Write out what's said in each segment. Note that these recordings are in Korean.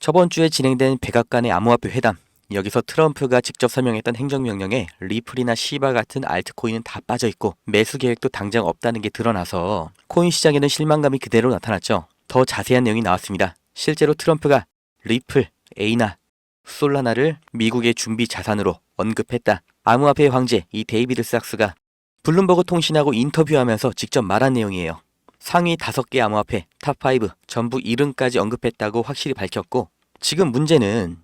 저번 주에 진행된 백악관의 암호화폐 회담. 여기서 트럼프가 직접 설명했던 행정명령에 리플이나 시바 같은 알트코인은 다 빠져 있고 매수 계획도 당장 없다는 게 드러나서 코인 시장에는 실망감이 그대로 나타났죠. 더 자세한 내용이 나왔습니다. 실제로 트럼프가 리플, 에이나, 솔라나를 미국의 준비 자산으로 언급했다. 암호화폐의 황제 이 데이비드 삭스가 블룸버그 통신하고 인터뷰하면서 직접 말한 내용이에요. 상위 5개 암호화폐 탑5 전부 이름까지 언급했다고 확실히 밝혔고 지금 문제는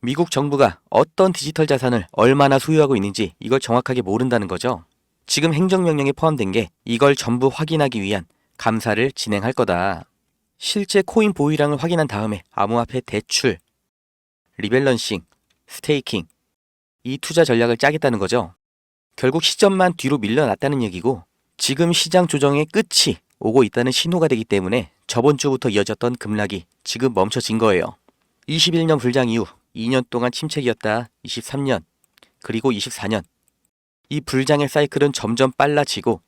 미국 정부가 어떤 디지털 자산을 얼마나 소유하고 있는지 이걸 정확하게 모른다는 거죠. 지금 행정명령에 포함된 게 이걸 전부 확인하기 위한 감사를 진행할 거다. 실제 코인 보유량을 확인한 다음에 암호화폐 대출, 리밸런싱, 스테이킹 이 투자 전략을 짜겠다는 거죠. 결국 시점만 뒤로 밀려났다는 얘기고 지금 시장 조정의 끝이 오고 있다는 신호가 되기 때문에 저번 주부터 이어졌던 급락이 지금 멈춰진 거예요. 21년 불장 이후 2년 동안 침체기였다. 23년 그리고 24년 이 불장의 사이클은 점점 빨라지고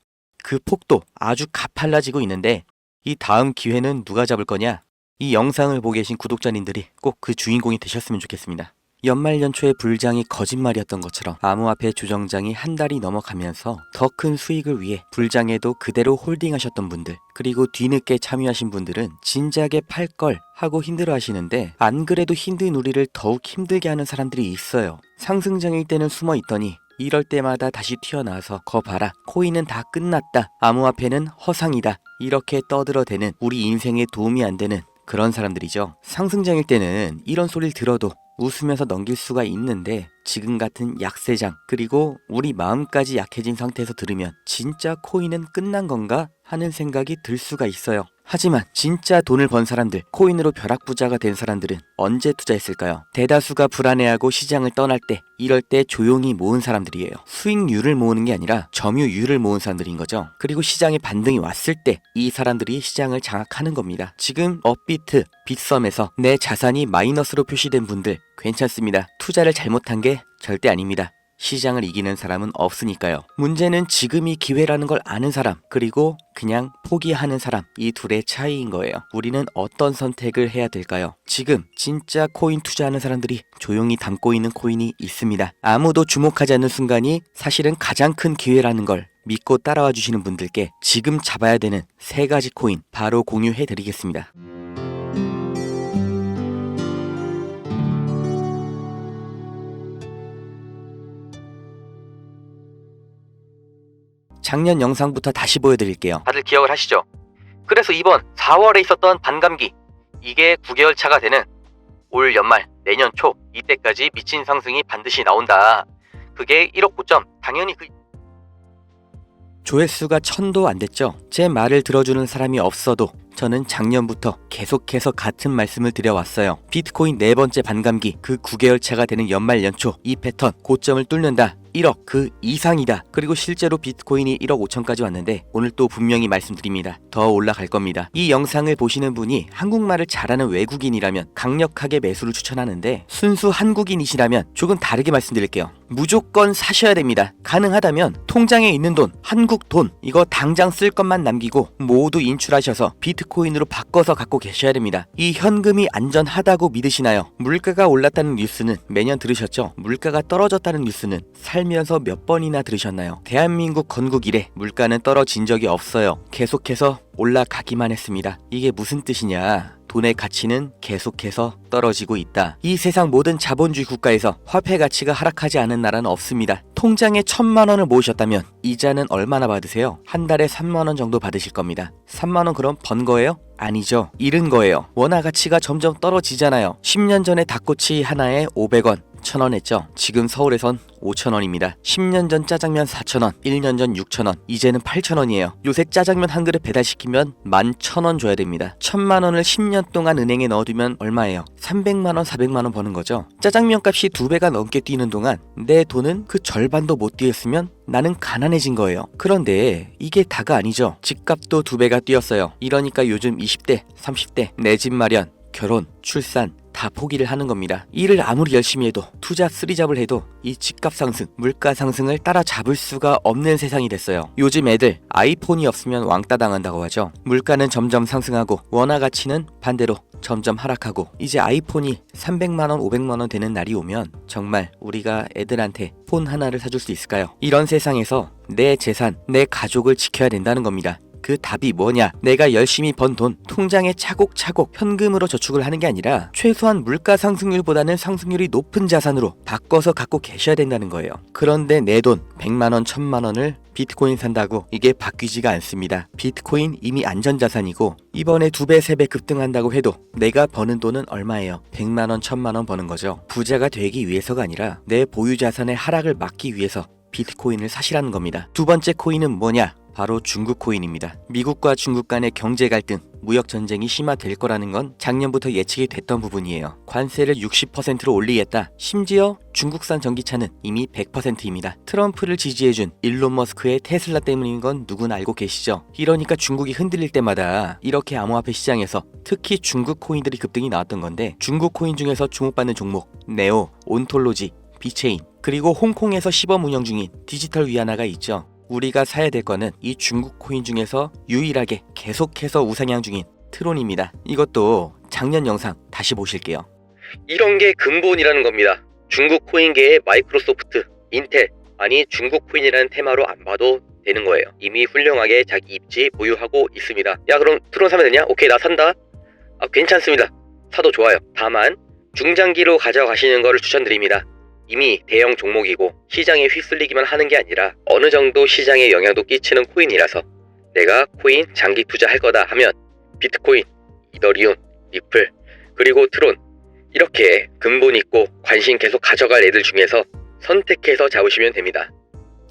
그 폭도 아주 가팔라지고 있는데 이 다음 기회는 누가 잡을 거냐? 이 영상을 보고 계신 구독자님들이 꼭 그 주인공이 되셨으면 좋겠습니다. 연말 연초의 불장이 거짓말이었던 것처럼 암호화폐 조정장이 한 달이 넘어가면서 더 큰 수익을 위해 불장에도 그대로 홀딩하셨던 분들 그리고 뒤늦게 참여하신 분들은 진작에 팔 걸 하고 힘들어 하시는데 안 그래도 힘든 우리를 더욱 힘들게 하는 사람들이 있어요. 상승장일 때는 숨어 있더니 이럴 때마다 다시 튀어나와서 거 봐라 코인은 다 끝났다 암호화폐는 허상이다 이렇게 떠들어대는 우리 인생에 도움이 안 되는 그런 사람들이죠. 상승장일 때는 이런 소리를 들어도 웃으면서 넘길 수가 있는데 지금 같은 약세장 그리고 우리 마음까지 약해진 상태에서 들으면 진짜 코인은 끝난 건가 하는 생각이 들 수가 있어요. 하지만 진짜 돈을 번 사람들, 코인으로 벼락부자가 된 사람들은 언제 투자했을까요? 대다수가 불안해하고 시장을 떠날 때, 이럴 때 조용히 모은 사람들이에요. 수익률을 모으는 게 아니라 점유율을 모은 사람들인 거죠. 그리고 시장에 반등이 왔을 때 이 사람들이 시장을 장악하는 겁니다. 지금 업비트, 빗썸에서 내 자산이 마이너스로 표시된 분들 괜찮습니다. 투자를 잘못한 게 절대 아닙니다. 시장을 이기는 사람은 없으니까요. 문제는 지금이 기회라는 걸 아는 사람, 그리고 그냥 포기하는 사람, 이 둘의 차이인 거예요. 우리는 어떤 선택을 해야 될까요? 지금 진짜 코인 투자하는 사람들이 조용히 담고 있는 코인이 있습니다. 아무도 주목하지 않는 순간이 사실은 가장 큰 기회라는 걸 믿고 따라와 주시는 분들께 지금 잡아야 되는 세 가지 코인 바로 공유해 드리겠습니다. 작년 영상부터 다시 보여드릴게요. 다들 기억을 하시죠? 그래서 이번 4월에 있었던 반감기 이게 9개월 차가 되는 올 연말 내년 초 이때까지 미친 상승이 반드시 나온다. 그게 1억 9점 당연히 그 조회수가 천도 안 됐죠. 제 말을 들어주는 사람이 없어도 저는 작년부터 계속해서 같은 말씀을 드려왔어요. 비트코인 네 번째 반감기 그 9개월 차가 되는 연말 연초 이 패턴 고점을 뚫는다. 1억 그 이상이다. 그리고 실제로 비트코인이 1억 5천까지 왔는데 오늘 또 분명히 말씀드립니다. 더 올라갈 겁니다. 이 영상을 보시는 분이 한국말을 잘하는 외국인이라면 강력하게 매수를 추천하는데 순수 한국인이시라면 조금 다르게 말씀드릴게요. 무조건 사셔야 됩니다. 가능하다면 통장에 있는 돈, 한국 돈 이거 당장 쓸 것만 남기고 모두 인출하셔서 비트 코인으로 바꿔서 갖고 계셔야 됩니다. 이 현금이 안전하다고 믿으시나요? 물가가 올랐다는 뉴스는 매년 들으셨죠? 물가가 떨어졌다는 뉴스는 살면서 몇 번이나 들으셨나요? 대한민국 건국 이래 물가는 떨어진 적이 없어요. 계속해서 올라가기만 했습니다. 이게 무슨 뜻이냐? 돈의 가치는 계속해서 떨어지고 있다. 이 세상 모든 자본주의 국가에서 화폐 가치가 하락하지 않은 나라는 없습니다. 통장에 천만 원을 모으셨다면 이자는 얼마나 받으세요? 한 달에 3만 원 정도 받으실 겁니다. 3만 원 그럼 번 거예요? 아니죠. 잃은 거예요. 원화 가치가 점점 떨어지잖아요. 10년 전에 닭꼬치 하나에 500원, 1000원 했죠. 지금 서울에선 5,000원입니다. 10년 전 짜장면 4,000원, 1년 전 6,000원, 이제는 8,000원이에요. 요새 짜장면 한 그릇 배달시키면 11,000원 줘야 됩니다. 1,000만 원을 10년 동안 은행에 넣어두면 얼마예요? 300만 원, 400만 원 버는 거죠. 짜장면 값이 두 배가 넘게 뛰는 동안 내 돈은 그 절반도 못 뛰었으면 나는 가난해진 거예요. 그런데 이게 다가 아니죠. 집값도 두 배가 뛰었어요. 이러니까 요즘 20대, 30대 내 집 마련, 결혼, 출산 다 포기를 하는 겁니다. 일을 아무리 열심히 해도 투자 쓰리잡을 해도 이 집값 상승, 물가 상승을 따라잡을 수가 없는 세상이 됐어요. 요즘 애들 아이폰이 없으면 왕따 당한다고 하죠. 물가는 점점 상승하고 원화 가치는 반대로 점점 하락하고 이제 아이폰이 300만 원, 500만 원 되는 날이 오면 정말 우리가 애들한테 폰 하나를 사줄 수 있을까요? 이런 세상에서 내 재산, 내 가족을 지켜야 된다는 겁니다. 그 답이 뭐냐? 내가 열심히 번 돈 통장에 차곡차곡 현금으로 저축을 하는 게 아니라 최소한 물가 상승률보다는 상승률이 높은 자산으로 바꿔서 갖고 계셔야 된다는 거예요. 그런데 내 돈 100만 원, 1000만 원을 비트코인 산다고 이게 바뀌지가 않습니다. 비트코인 이미 안전자산이고 이번에 두 배, 세 배 급등한다고 해도 내가 버는 돈은 얼마예요? 100만 원, 1000만 원 버는 거죠. 부자가 되기 위해서가 아니라 내 보유 자산의 하락을 막기 위해서 비트코인을 사시라는 겁니다. 두 번째 코인은 뭐냐? 바로 중국 코인입니다. 미국과 중국 간의 경제 갈등, 무역 전쟁이 심화될 거라는 건 작년부터 예측이 됐던 부분이에요. 관세를 60%로 올리겠다. 심지어 중국산 전기차는 이미 100%입니다. 트럼프를 지지해준 일론 머스크의 테슬라 때문인 건 누구나 알고 계시죠? 이러니까 중국이 흔들릴 때마다 이렇게 암호화폐 시장에서 특히 중국 코인들이 급등이 나왔던 건데 중국 코인 중에서 주목받는 종목 네오, 온톨로지, 비체인 그리고 홍콩에서 시범 운영 중인 디지털 위안화가 있죠. 우리가 사야 될 거는 이 중국 코인 중에서 유일하게 계속해서 우상향 중인 트론입니다. 이것도 작년 영상 다시 보실게요. 이런 게 근본이라는 겁니다. 중국 코인계의 마이크로소프트, 인텔, 아니 중국 코인이라는 테마로 안 봐도 되는 거예요. 이미 훌륭하게 자기 입지 보유하고 있습니다. 야 그럼 트론 사면 되냐? 오케이 나 산다. 아 괜찮습니다. 사도 좋아요. 다만 중장기로 가져가시는 것을 추천드립니다. 이미 대형 종목이고 시장에 휩쓸리기만 하는 게 아니라 어느 정도 시장에 영향도 끼치는 코인이라서 내가 코인 장기 투자할 거다 하면 비트코인, 이더리움, 리플, 그리고 트론 이렇게 근본 있고 관심 계속 가져갈 애들 중에서 선택해서 잡으시면 됩니다.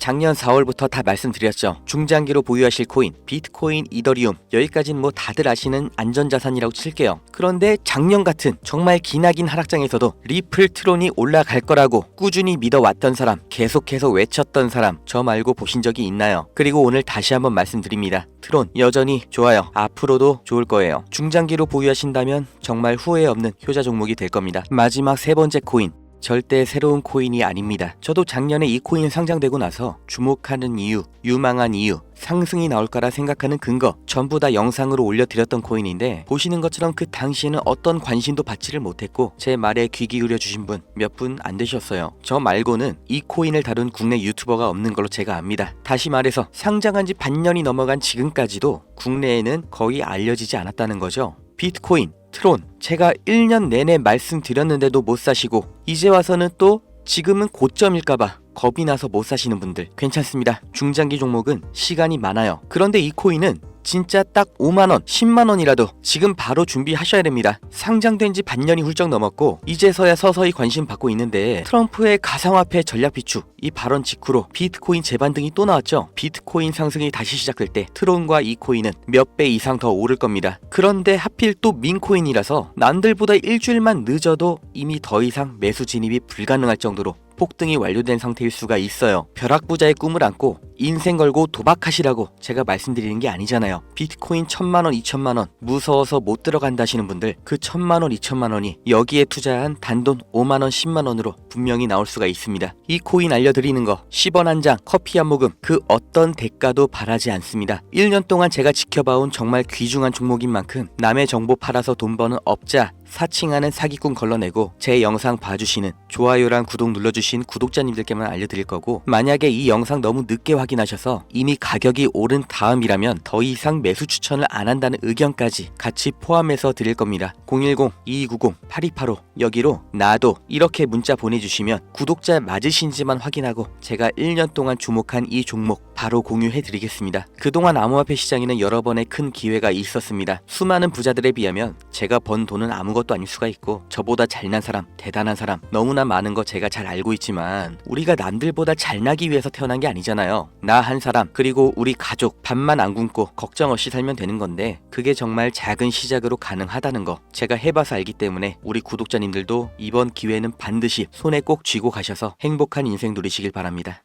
작년 4월부터 다 말씀드렸죠. 중장기로 보유하실 코인, 비트코인, 이더리움 여기까지는 뭐 다들 아시는 안전자산이라고 칠게요. 그런데 작년 같은 정말 기나긴 하락장에서도 리플 트론이 올라갈 거라고 꾸준히 믿어왔던 사람, 계속해서 외쳤던 사람 저 말고 보신 적이 있나요? 그리고 오늘 다시 한번 말씀드립니다. 트론 여전히 좋아요. 앞으로도 좋을 거예요. 중장기로 보유하신다면 정말 후회 없는 효자 종목이 될 겁니다. 마지막 세 번째 코인 절대 새로운 코인이 아닙니다. 저도 작년에 이 코인 상장되고 나서 주목하는 이유, 유망한 이유, 상승이 나올 거라 생각하는 근거 전부 다 영상으로 올려드렸던 코인인데 보시는 것처럼 그 당시에는 어떤 관심도 받지를 못했고 제 말에 귀 기울여 주신 분 몇 분 안 되셨어요. 저 말고는 이 코인을 다룬 국내 유튜버가 없는 걸로 제가 압니다. 다시 말해서 상장한 지 반년이 넘어간 지금까지도 국내에는 거의 알려지지 않았다는 거죠. 비트코인, 트론, 제가 1년 내내 말씀드렸는데도 못 사시고 이제 와서는 또 지금은 고점일까봐 겁이 나서 못 사시는 분들 괜찮습니다. 중장기 종목은 시간이 많아요. 그런데 이 코인은 진짜 딱 5만원, 10만원이라도 지금 바로 준비하셔야 됩니다. 상장된 지 반년이 훌쩍 넘었고, 이제서야 서서히 관심 받고 있는데, 트럼프의 가상화폐 전략 비축, 이 발언 직후로 비트코인 재반등이 또 나왔죠. 비트코인 상승이 다시 시작될 때, 트론과 이 코인은 몇 배 이상 더 오를 겁니다. 그런데 하필 또 민코인이라서, 남들보다 일주일만 늦어도 이미 더 이상 매수 진입이 불가능할 정도로 폭등이 완료된 상태일 수가 있어요. 벼락부자의 꿈을 안고 인생 걸고 도박하시라고 제가 말씀드리는 게 아니잖아요. 비트코인 천만 원, 이천만 원 무서워서 못 들어간다시는 분들 그 천만 원, 이천만 원이 여기에 투자한 단돈 5만 원, 10만 원으로 분명히 나올 수가 있습니다. 이 코인 알려드리는 거 10원 한 장, 커피 한 모금 그 어떤 대가도 바라지 않습니다. 1년 동안 제가 지켜봐온 정말 귀중한 종목인 만큼 남의 정보 팔아서 돈 버는 업자 사칭하는 사기꾼 걸러내고 제 영상 봐주시는 좋아요랑 구독 눌러주신 구독자님들께만 알려드릴 거고 만약에 이 영상 너무 늦게 확인하셔서 이미 가격이 오른 다음이라면 더 이상 매수 추천을 안 한다는 의견까지 같이 포함해서 드릴 겁니다. 010-2290-8285 여기로 나도 이렇게 문자 보내주시면 구독자 맞으신지만 확인하고 제가 1년 동안 주목한 이 종목 바로 공유해 드리겠습니다. 그동안 암호화폐 시장에는 여러 번의 큰 기회가 있었습니다. 수많은 부자들에 비하면 제가 번 돈은 아무 것도 아닐 수가 있고 저보다 잘난 사람, 대단한 사람 너무나 많은 거 제가 잘 알고 있지만 우리가 남들보다 잘나기 위해서 태어난 게 아니잖아요. 나 한 사람 그리고 우리 가족 밥만 안 굶고 걱정 없이 살면 되는 건데 그게 정말 작은 시작으로 가능하다는 거 제가 해봐서 알기 때문에 우리 구독자님들도 이번 기회는 반드시 손에 꼭 쥐고 가셔서 행복한 인생 누리시길 바랍니다.